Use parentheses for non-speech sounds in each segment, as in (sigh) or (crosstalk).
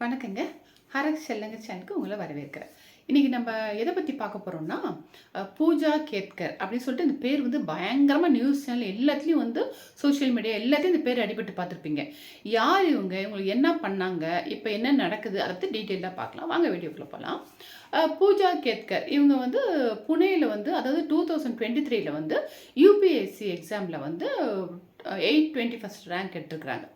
வணக்கங்க. ஹரக் செல்லங்க சேனலுக்கு உங்களை வரவேற்கிறேன். இன்றைக்கி நம்ம எதை பற்றி பார்க்க போகிறோம்னா பூஜா கேத்கர் அப்படின்னு சொல்லிட்டு இந்த பேர் வந்து பயங்கரமாக நியூஸ் சேனல் எல்லாத்துலேயும் வந்து சோஷியல் மீடியா எல்லாத்தையும் இந்த பேர் அடிபட்டு பார்த்துருப்பீங்க. யார் இவங்க? இவங்களுக்கு என்ன பண்ணாங்க? இப்போ என்ன நடக்குது? அதை பற்றி டீட்டெயிலாக பார்க்கலாம். வாங்க வீடியோக்குள்ளே போகலாம் பூஜா கேத்கர் இவங்க வந்து புனேயில் வந்து அதாவது டூ தௌசண்ட் டுவெண்ட்டி த்ரீல வந்து யூபிஎஸ்சி எக்ஸாமில் வந்து எயிட் டுவெண்ட்டி ஃபஸ்ட் ரேங்க் எடுத்துருக்குறாங்க.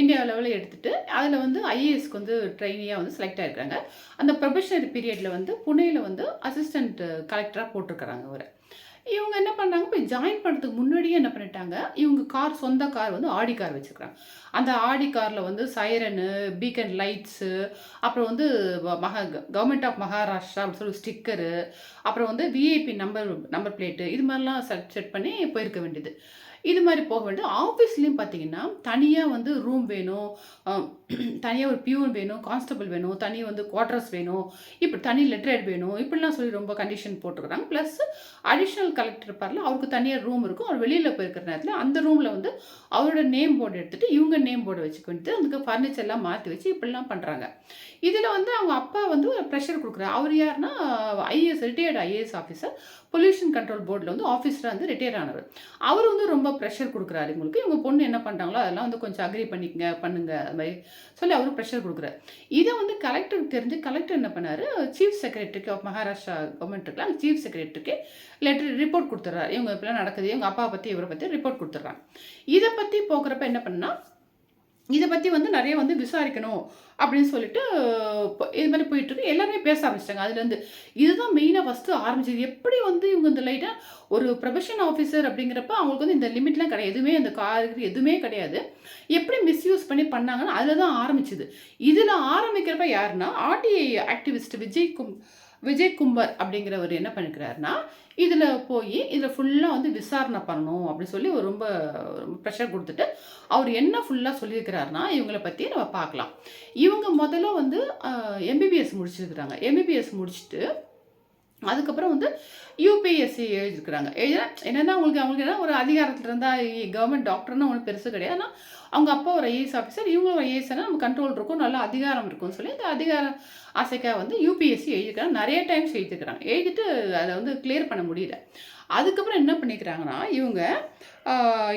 இந்தியா லெவலில் எடுத்துட்டு அதில் வந்து ஐஏஎஸ்க்கு வந்து ட்ரைனியாக வந்து செலக்ட் ஆகிருக்காங்க அந்த ப்ரொபஷனரி பீரியடில் வந்து புனேயில் வந்து அசிஸ்டண்ட் கலெக்டராக போட்டிருக்கிறாங்க அவரை இவங்க என்ன பண்ணாங்க போய் ஜாயின் பண்ணுறதுக்கு முன்னாடியே என்ன பண்ணிட்டாங்க இவங்க கார் சொந்த கார் வந்து ஆடி கார் வச்சுருக்காங்க அந்த ஆடி காரில் வந்து சைரனு பீக்கன் லைட்ஸு அப்புறம் வந்து மகா கவர்மெண்ட் ஆஃப் மகாராஷ்டிரா அப்படின்னு சொல்லி ஸ்டிக்கரு அப்புறம் வந்து விஐபி நம்பர் நம்பர் பிளேட்டு இது மாதிரிலாம் செட் செட் பண்ணி போயிருக்க வேண்டியது. இது மாதிரி போக வேண்டும் ஆஃபீஸ்லேயும் பார்த்தீங்கன்னா தனியாக வந்து ரூம் வேணும் (clears throat) தனியாக ஒரு பியூன் வேணும் கான்ஸ்டபிள் வேணும் தனியாக வந்து குவார்டர்ஸ் வேணும் இப்படி தனி லெட்டர் வேணும் இப்படிலாம் சொல்லி ரொம்ப கண்டிஷன் போட்டிருக்கிறாங்க. ப்ளஸ் அடிஷ்னல் கலெக்டர் இருப்பார்ல அவருக்கு தனியாக ரூம் இருக்கும். அவர் வெளியில் போயிருக்கிற நேரத்தில் அந்த ரூமில் வந்து அவரோட நேம் போர்டு எடுத்துகிட்டு இவங்க நேம் போர்டு வச்சுக்க வேண்டியது அதுக்கு ஃபர்னிச்சர்லாம் மாற்றி வச்சு இப்படிலாம் பண்ணுறாங்க இதில் வந்து அவங்க அப்பா வந்து ஒரு ப்ரெஷர் கொடுக்குறாரு. அவர் யாருன்னா IAS retired IAS officer pollution control போர்டில் வந்து ஆஃபீஸராக வந்து ரிட்டையர் ஆனவர். அவர் வந்து ரொம்ப ப்ரெஷர் கொடுக்குறாரு இவங்களுக்கு. இவங்க பொண்ணு என்ன பண்ணுறாங்களோ அதெல்லாம் வந்து கொஞ்சம் அக்ரி பண்ணிக்கங்க பண்ணுங்க அது மாதிரி சொல்லி அவரும் ப்ரெஷர் கொடுக்குறாரு. இதை வந்து கலெக்டருக்கு தெரிஞ்சு கலெக்டர் என்ன பண்ணாரு? சீஃப் செக்ரட்டரிக்கு ஆஃப் மகாராஷ்டிரா கவர்மெண்ட் இருக்குல்ல அந்த சீஃப் செக்ரட்டரிக்கு லெட்டர் ரிப்போர்ட் கொடுத்துட்றாரு. இவங்க இப்படிலாம் நடக்குது இவங்க அப்பா பற்றி இவரை பற்றி ரிப்போர்ட் கொடுத்துட்றாங்க. இதை பற்றி போக்குறப்ப என்ன பண்ணால் இதை பற்றி வந்து நிறைய வந்து விசாரிக்கணும் அப்படின்னு சொல்லிட்டு இப்போ இது மாதிரி போயிட்டுருக்கு. எல்லாருமே பேச ஆரம்பிச்சிட்டாங்க. அதுலேருந்து இதுதான் மெயினாக ஃபஸ்ட்டு ஆரம்பிச்சது. எப்படி வந்து இவங்க இந்த லைட்டாக ஒரு ப்ரொஃபஷன் ஆஃபீஸர் அப்படிங்கிறப்ப அவங்களுக்கு வந்து இந்த லிமிட்லாம் கிடையாது. எதுவுமே அந்த காருக்கு எதுவுமே கிடையாது. எப்படி மிஸ்யூஸ் பண்ணி பண்ணாங்கன்னு அதில் தான் ஆரம்பிச்சுது. இதில் ஆரம்பிக்கிறப்ப யாருன்னா ஆர்டிஐ ஆக்டிவிஸ்ட் விஜய் கும் விஜய் கும்பர் அப்படிங்கிறவர் என்ன பண்ணிக்கிறாருன்னா இதில் போய் இதில் ஃபுல்லாக வந்து விசாரணை பண்ணணும் அப்படின்னு சொல்லி ஒரு ரொம்ப ப்ரெஷர் கொடுத்துட்டு அவர் என்ன ஃபுல்லாக சொல்லியிருக்கிறாருன்னா இவங்களை பற்றி நம்ம பார்க்கலாம். இவங்க முதல்ல வந்து எம்பிபிஎஸ் முடிச்சிருக்கிறாங்க. எம்பிபிஎஸ் முடிச்சுட்டு அதுக்கப்புறம் வந்து யூபிஎஸ்சி எழுதிருக்கிறாங்க எழுதினா என்னென்னா அவங்களுக்கு அவங்களுக்கு என்ன ஒரு அதிகாரத்தில் இருந்தால் கவர்மெண்ட் டாக்டர்னு ஒன்றும் பெருசு கிடையாது. ஆனால் அவங்க அப்பா ஒரு ஐஏஎஸ் ஆஃபீஸர் இவங்களும் ஒரு ஐஏஎஸ்னா நம்ம கண்ட்ரோல் இருக்கும் நல்ல அதிகாரம் இருக்கும்னு சொல்லி இந்த அதிகார ஆசைக்காக வந்து யூபிஎஸ்சி எழுதிருக்கிறாங்க நிறைய டைம்ஸ் எழுதிருக்கிறாங்க எழுதிட்டு அதை வந்து கிளியர் பண்ண முடியல. அதுக்கப்புறம் என்ன பண்ணிக்கிறாங்கன்னா இவங்க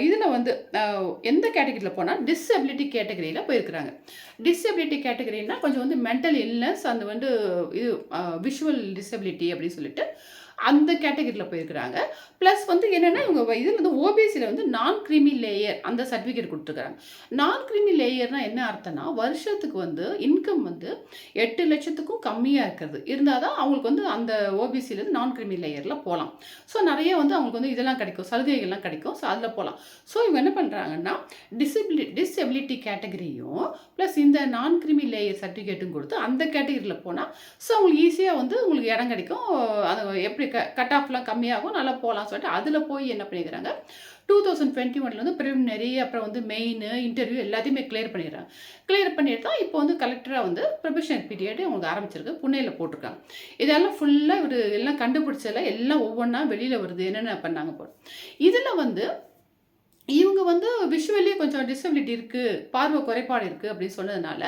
இதில் வந்து எந்த கேட்டகரியில் போனால் டிசபிலிட்டி கேட்டகரியில் போயிருக்கிறாங்க. டிசபிலிட்டி கேட்டகரின்னா கொஞ்சம் வந்து மென்டல் இல்னஸ் அந்த வந்து இது விஷுவல் டிசபிலிட்டி அப்படின்னு சொல்லிட்டு அந்த கேட்டகரியில் போயிருக்கிறாங்க. ப்ளஸ் வந்து என்னென்னா இவங்க இதில் வந்து ஓபிசியில் வந்து நான் கிரிமி லேயர் அந்த சர்டிஃபிகேட் கொடுத்துருக்காங்க நான் கிரிமி லேயர்னால் என்ன அர்த்தம்னா வருஷத்துக்கு வந்து இன்கம் வந்து எட்டு லட்சத்துக்கும் கம்மியாக இருக்கிறது. இருந்தால் தான் அவங்களுக்கு வந்து அந்த ஓபிசியிலேருந்து நான் கிரிமி லேயரில் போகலாம் ஸோ நிறைய வந்து அவங்களுக்கு வந்து இதெல்லாம் கிடைக்கும் சலுகைகள்லாம் கிடைக்கும். ஸோ அதில் போகலாம் ஸோ இவங்க என்ன பண்ணுறாங்கன்னா டிசபிலி டிசபிலிட்டி கேட்டகரியும் ப்ளஸ் இந்த நான் கிரிமி லேயர் சர்டிஃபிகேட்டும் கொடுத்து அந்த கேட்டகரியில் போனால் ஸோ அவங்களுக்கு ஈஸியாக வந்து உங்களுக்கு இடம் கிடைக்கும். அது எப்படி க கட் ஆஃப்லாம் கம்மியாகும். நல்லா போகலாம் சொல்லிட்டு அதில் போய் என்ன பண்ணிக்கிறாங்க? டூ தௌசண்ட் டுவெண்ட்டி ஒனில் வந்து ப்ரிலிமினரி அப்புறம் வந்து மெயின் இன்டர்வியூ எல்லாத்தையுமே கிளியர் பண்ணிடுறாங்க. கிளியர் பண்ணிட்டு தான் இப்போ வந்து கலெக்டராக வந்து ப்ரொபஷனல் பீரியட் அவங்களுக்கு ஆரம்பிச்சிருக்கு. புனேயில் போட்டிருக்காங்க. இதெல்லாம் ஃபுல்லாக ஒரு எல்லாம் கண்டுபிடிச்சதில் எல்லாம் ஒவ்வொன்றா வெளியில் வருது. என்னென்ன பண்ணாங்க போ இதில் வந்து இவங்க வந்து விஷுவலி கொஞ்சம் டிசபிலிட்டி இருக்குது பார்வை குறைபாடு இருக்குது அப்படின்னு சொன்னதுனால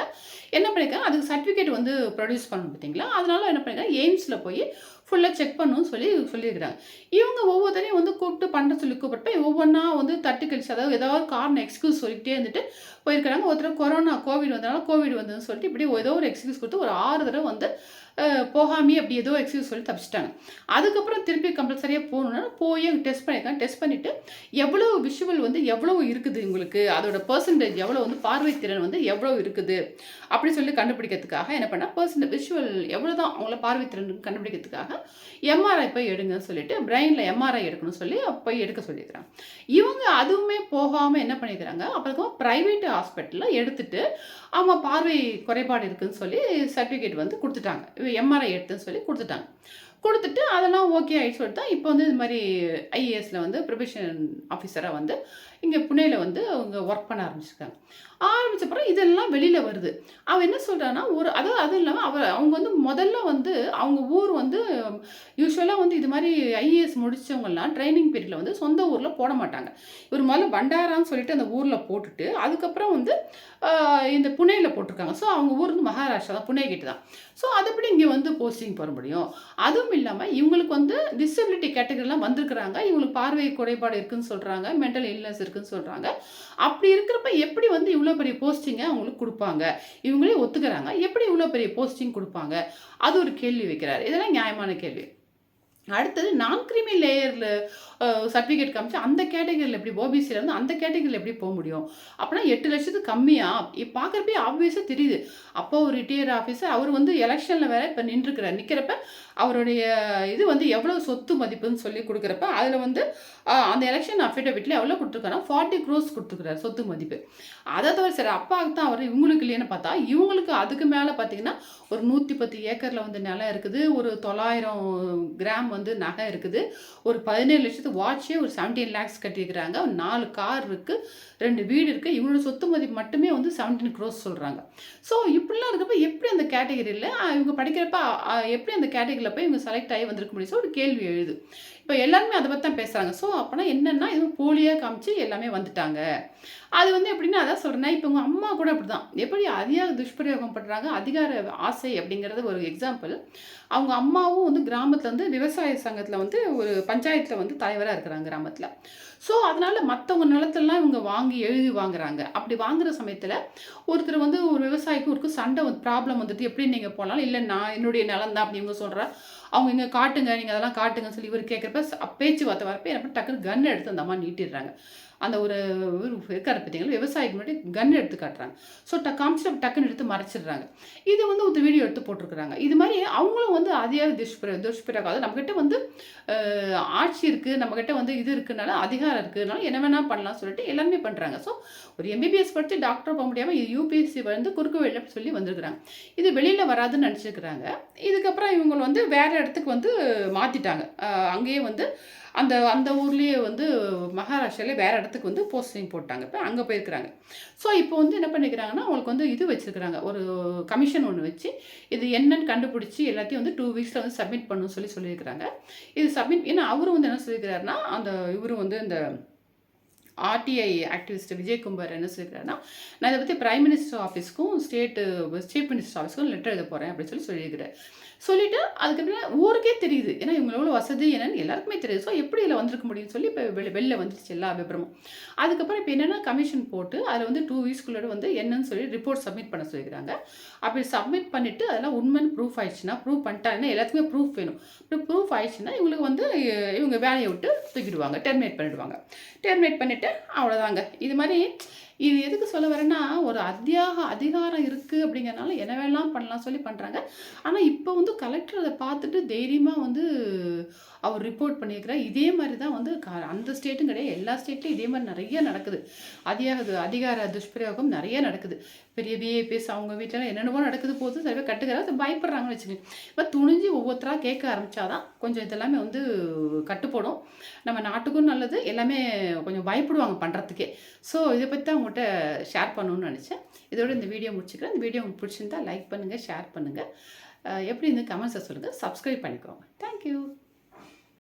என்ன பண்ணியிருக்காங்க அதுக்கு சர்டிஃபிகேட் வந்து ப்ரொடியூஸ் பண்ணணும் பார்த்தீங்களா? அதனால என்ன பண்ணியிருக்காங்க எய்ம்ஸில் போய் ஃபுல்லாக செக் பண்ணணும்னு சொல்லி சொல்லியிருக்கிறாங்க இவங்க ஒவ்வொருத்தரையும் வந்து கூப்பிட்டு பண்ண சொல்லி கூப்பிட்டு ஒவ்வொன்றா வந்து தட்டு கழிச்சு அதாவது ஏதாவது காரணம் எக்ஸ்கியூஸ் சொல்லிகிட்டே இருந்துட்டு போயிருக்கிறாங்க. ஒருத்தர் கொரோனா கோவிட் வந்தனால கோவிட் வந்ததுன்னு சொல்லிட்டு இப்படி ஏதோ ஒரு எக்ஸ்கியூஸ் கொடுத்து ஒரு ஆறு தடவை வந்து போகாமே அப்படி ஏதோ எக்ஸ்கியூஸ் சொல்லி தப்பிச்சிட்டாங்க. அதுக்கப்புறம் திருப்பி கம்பல்சரியாக போகணுன்னா போய் அங்கே டெஸ்ட் பண்ணியிருக்காங்க. டெஸ்ட் பண்ணிவிட்டு எவ்வளோ விஷுவல் வந்து எவ்வளோ இருக்குது உங்களுக்கு அதோட பர்சன்டேஜ் எவ்வளோ வந்து பார்வைத்திறன் வந்து எவ்வளோ இருக்குது? அப்படி சொல்லி கண்டுபிடிக்கிறதுக்காக என்ன பண்ணால் பர்சன்டேஜ் விஷுவல் எவ்வளோ தான் அவங்கள பார்வைத்திறன் கண்டுபிடிக்கிறதுக்காக எம்ஆர்ஐ போய் எடுங்கன்னு சொல்லிட்டு பிரெயினில் எம்ஆர்ஐ எடுக்கணும்னு சொல்லி போய் எடுக்க சொல்லியிருக்கிறாங்க. இவங்க அதுவுமே போகாமல் என்ன பண்ணிக்கிறாங்க அப்புறம் ப்ரைவேட் ஹாஸ்பிட்டலில் எடுத்துட்டு அவங்க பார்வை குறைபாடு இருக்குன்னு சொல்லி சர்டிஃபிகேட் வந்து கொடுத்துட்டாங்க. எம்ஆர்ஐ எடுத்துன்னு சொல்லி கொடுத்துட்டாங்க. கொடுத்துட்டு அதெல்லாம் ஓகே ஆகிடுச்சு சொல்லிட்டு தான் இப்போ வந்து இது மாதிரி ஐஏஎஸில் வந்து ப்ரொஃபஷனல் ஆஃபீஸராக வந்து இங்கே புனேயில் வந்து அவங்க ஒர்க் பண்ண ஆரம்பிச்சிருக்காங்க. ஆரம்பிச்சப்பறம் இதெல்லாம் வெளியில் வருது. அவன் என்ன சொல்கிறான்னா ஒரு அதாவது அதுவும் இல்லாமல் அவர் அவங்க வந்து முதல்ல வந்து அவங்க ஊர் வந்து யூஸ்வலாக வந்து இது மாதிரி ஐஏஎஸ் முடித்தவங்கலாம் ட்ரைனிங் பீரியடில் வந்து சொந்த ஊரில் போட மாட்டாங்க. இவர் முதல்ல பண்டாரான்னு சொல்லிட்டு அந்த ஊரில் போட்டுட்டு அதுக்கப்புறம் வந்து இந்த புனேயில் போட்டிருக்காங்க. ஸோ அவங்க ஊர் வந்து மகாராஷ்டிரா தான் புனே கிட்ட தான். ஸோ அதுபடி இங்கே வந்து போஸ்டிங் போட முடியும்? அதுவும் இல்லாமல் இவங்களுக்கு வந்து டிசபிலிட்டி கேட்டகரிலாம் வந்திருக்கிறாங்க. இவங்களுக்கு பார்வை குறைபாடு இருக்குன்னு சொல்கிறாங்க மென்டல் இல்னஸ் இருக்குன்னு சொல்கிறாங்க அப்படி இருக்கிறப்ப எப்படி வந்து இவ்வளோ பெரிய போஸ்டிங்கை அவங்களுக்கு கொடுப்பாங்க? இவங்களே ஒத்துக்கிறாங்க. எப்படி இவ்வளோ பெரிய போஸ்டிங் கொடுப்பாங்க? அது ஒரு கேள்வி வைக்கிறார். இதெல்லாம் நியாயமான கேள்வி. அடுத்தது நான் கிரிமி லேயரில் சர்டிஃபிகேட் காமிச்சு அந்த கேட்டகரியில் எப்படி ஓபிசியில் இருந்து அந்த கேட்டகரியில் எப்படி போக முடியும்? அப்படின்னா எட்டு லட்சத்துக்கு கம்மியாக பார்க்குறப்பே ஆப்வியஸாக தெரியுது. அப்போ ஒரு ரிட்டையர் ஆஃபீஸர் அவர் வந்து எலெக்ஷனில் வேற இப்போ நின்றுக்கிறார் நிற்கிறப்ப அவருடைய இது வந்து எவ்வளோ சொத்து மதிப்புன்னு சொல்லி கொடுக்குறப்ப அதில் வந்து அந்த எலெக்ஷன் அஃபிடவிட்டில் எவ்வளோ கொடுத்துருக்காருன்னா ஃபார்ட்டி க்ரோஸ் கொடுத்துருக்குறாரு சொத்து மதிப்பு. அதை தவிர சரி அப்பாவுக்கு தான் அவர் இவங்களுக்கு இல்லைன்னு பார்த்தா இவங்களுக்கு அதுக்கு மேலே பார்த்தீங்கன்னா ஒரு நூற்றி பத்து ஏக்கரில் வந்து நிலம் இருக்குது. ஒரு தொள்ளாயிரம் கிராம் வந்து நகை இருக்குது. ஒரு பதினேழு லட்சத்துக்கு வாட்சே ஒரு செவன்டீன் லேக்ஸ் கட்டியிருக்கிறாங்க. ஒரு நாலு கார் இருக்குது ரெண்டு வீடு இருக்குது இவங்களோட சொத்து மதிப்பு மட்டுமே வந்து செவன்டீன் க்ரோஸ் சொல்கிறாங்க ஸோ இப்படிலாம் இருக்கப்போ எப்படி அந்த கேட்டகரியில் இவங்க படிக்கிறப்ப எப்படி அந்த கேட்டகரியில் போய் இவங்க செலக்ட் ஆகி வந்திருக்க முடியும் ஒரு கேள்வி எழுது. இப்போ எல்லாருமே அதை பற்றி தான் பேசுகிறாங்க ஸோ அப்போனா என்னென்னா இது போலியாக காமிச்சு எல்லாமே வந்துட்டாங்க. அது வந்து எப்படின்னா அதான் சொல்கிறேன்னா இப்போ உங்கள் அம்மா கூட அப்படி தான் எப்படி அதிக துஷ்பிரயோகம் பண்ணுறாங்க அதிகார ஆசை அப்படிங்கிறது ஒரு எக்ஸாம்பிள் அவங்க அம்மாவும் வந்து கிராமத்தில் வந்து விவசாய சங்கத்தில் வந்து ஒரு பஞ்சாயத்தில் வந்து தலைவராக இருக்கிறாங்க கிராமத்தில். ஸோ அதனால் மற்றவங்க நிலத்தெல்லாம் இவங்க வாங்கி எழுதி வாங்குறாங்க. அப்படி வாங்குற சமயத்தில் ஒருத்தர் வந்து ஒரு விவசாயிக்கு ஒரு சண்டை வந்து ப்ராப்ளம் வந்துட்டு எப்படி நீங்கள் போகலாம் இல்லை நான் என்னுடைய நிலம் தான் அப்படி இவங்க சொல்கிறா அவங்க இங்கே காட்டுங்க நீங்கள் அதெல்லாம் காட்டுங்கன்னு சொல்லி இவர் கேட்குறப்ப பேச்சுவார்த்தை வரப்போ என்ன பண்ண டக்குன்னு கன் எடுத்து அந்த அம்மா நீட்டிடுறாங்க. அந்த ஒரு இருக்கார் பார்த்தீங்களா விவசாயிக்கு முன்னாடி கன் எடுத்து காட்டுறாங்க. ஸோ ட காமிச்சு டக்குன்னு எடுத்து மறைச்சிடுறாங்க. இது வந்து ஒரு வீடியோ எடுத்து போட்டிருக்கிறாங்க. இது மாதிரி அவங்களும் வந்து அதிகார துஷ்பிர துஷ்பிரகம் அதாவது நம்மக்கிட்ட வந்து ஆட்சி இருக்குது நம்மக்கிட்ட வந்து இது இருக்குனால அதிகாரம் இருக்குதுனால என்ன வேணால் பண்ணலாம் சொல்லிட்டு எல்லாமே பண்ணுறாங்க ஸோ ஒரு எம்பிபிஎஸ் படித்து டாக்டர் போக முடியாமல் இது யூபிஎஸ்சி வந்து குறுக்கு வெளியில் சொல்லி வந்திருக்கிறாங்க. இது வெளியில் வராதுன்னு நினச்சிருக்கிறாங்க. இதுக்கப்புறம் இவங்க வந்து வேறு இடத்துக்கு வந்து மாற்றிட்டாங்க அங்கேயே வந்து அந்த அந்த ஊர்லேயே வந்து மகாராஷ்டிராவில் வேறு இடத்துக்கு வந்து போஸ்டிங் போட்டாங்க. இப்போ அங்கே போயிருக்கிறாங்க. ஸோ இப்போ வந்து என்ன பண்ணிக்கிறாங்கன்னா அவங்களுக்கு வந்து இது வச்சுருக்கிறாங்க. ஒரு கமிஷன் ஒன்று வச்சு இது என்னன்னு கண்டுபிடிச்சி எல்லாத்தையும் வந்து டூ வீக்ஸில் வந்து சப்மிட் பண்ணணும்னு சொல்லி சொல்லியிருக்கிறாங்க. இது சப்மிட் ஏன்னா அவரும் வந்து என்ன சொல்லியிருக்கிறாருன்னா அந்த இவரும் வந்து இந்த ஆர்டிஐ ஆக்டிவிஸ்ட் விஜயகுமார் என்ன சொல்லியிருக்காருன்னா நான் இதை பற்றி பிரைம் மினிஸ்டர் ஆஃபீஸ்க்கும் ஸ்டேட்டு சீஃப் மினிஸ்டர் ஆஃபீஸ்க்கும் லெட்டர் எழுத போகிறேன் அப்படின்னு சொல்லி சொல்லியிருக்கிறேன் சொல்லிட்டு அதுக்கப்புறம் ஊருக்கே தெரியுது. ஏன்னா இவங்க எவ்வளோ வசதி என்னன்னு எல்லாருக்குமே தெரியுது. ஸோ எப்படி இதில் வந்திருக்க முடியும்னு சொல்லி இப்போ வெளில வெளில வந்துருச்சு எல்லா விபரமும் அதுக்கப்புறம் இப்போ என்னென்னா கமிஷன் போட்டு அதில் வந்து டூ வீக்ஸ்க்குள்ளே வந்து என்னன்னு சொல்லி ரிப்போர்ட் சப்மிட் பண்ண சொல்லியிருக்காங்க அப்படி சப்மிட் பண்ணிவிட்டு அதெல்லாம் உண்மைன்னு ப்ரூஃப் ஆயிடுச்சுன்னா ப்ரூவ் பண்ணிட்டாங்கன்னா எல்லாத்துக்குமே ப்ரூஃப் வேணும். இப்போ ப்ரூஃப் ஆயிடுச்சுன்னா இவங்களுக்கு வந்து இவங்க வேலையை விட்டு தூக்கிடுவாங்க டெர்மினேட் பண்ணிடுவாங்க. டெர்மினேட் பண்ணிவிட்டு அவ்வளோதாங்க இது மாதிரி இது எதுக்கு சொல்ல வரேன்னா ஒரு அத்தியாக அதிகாரம் இருக்குது அப்படிங்கறனால என்ன வேணாலும் பண்ணலாம் சொல்லி பண்ணுறாங்க ஆனால் இப்போ வந்து கலெக்டர் அதை பார்த்துட்டு தைரியமாக வந்து அவர் ரிப்போர்ட் பண்ணியிருக்கிறார். இதே மாதிரி தான் வந்து அந்த ஸ்டேட்டும் கிடையாது. எல்லா ஸ்டேட்லையும் இதே மாதிரி நிறைய நடக்குது. அதிகார அதிகார துஷ்பிரயோகம் நிறைய நடக்குது. பெரிய பிஏபிஎஸ் அவங்க வீட்டில் என்னென்னவோ நடக்குது போது சரியாக கட்டுக்கிறாங்க பயப்படுறாங்கன்னு வச்சுக்கோங்க. இப்போ துணிஞ்சு ஒவ்வொருத்தராக கேட்க ஆரம்பித்தாதான் கொஞ்சம் இதெல்லாமே வந்து கட்டுப்படும். நம்ம நாட்டுக்கும் நல்லது எல்லாமே கொஞ்சம் பயப்படுவாங்க பண்ணுறதுக்கே ஸோ இதை பற்றி தான் உங்கள்கிட்ட ஷேர் பண்ணணும்னு நினச்சேன். இதோட இந்த வீடியோ முடிச்சுக்கிறேன். இந்த வீடியோ உங்களுக்கு பிடிச்சிருந்தா லைக் பண்ணுங்கள் ஷேர் பண்ணுங்கள் எப்படி இந்த கமெண்ட்ஸை சொல்லுங்கள் சப்ஸ்கிரைப் பண்ணிக்கோங்க. தேங்க்யூ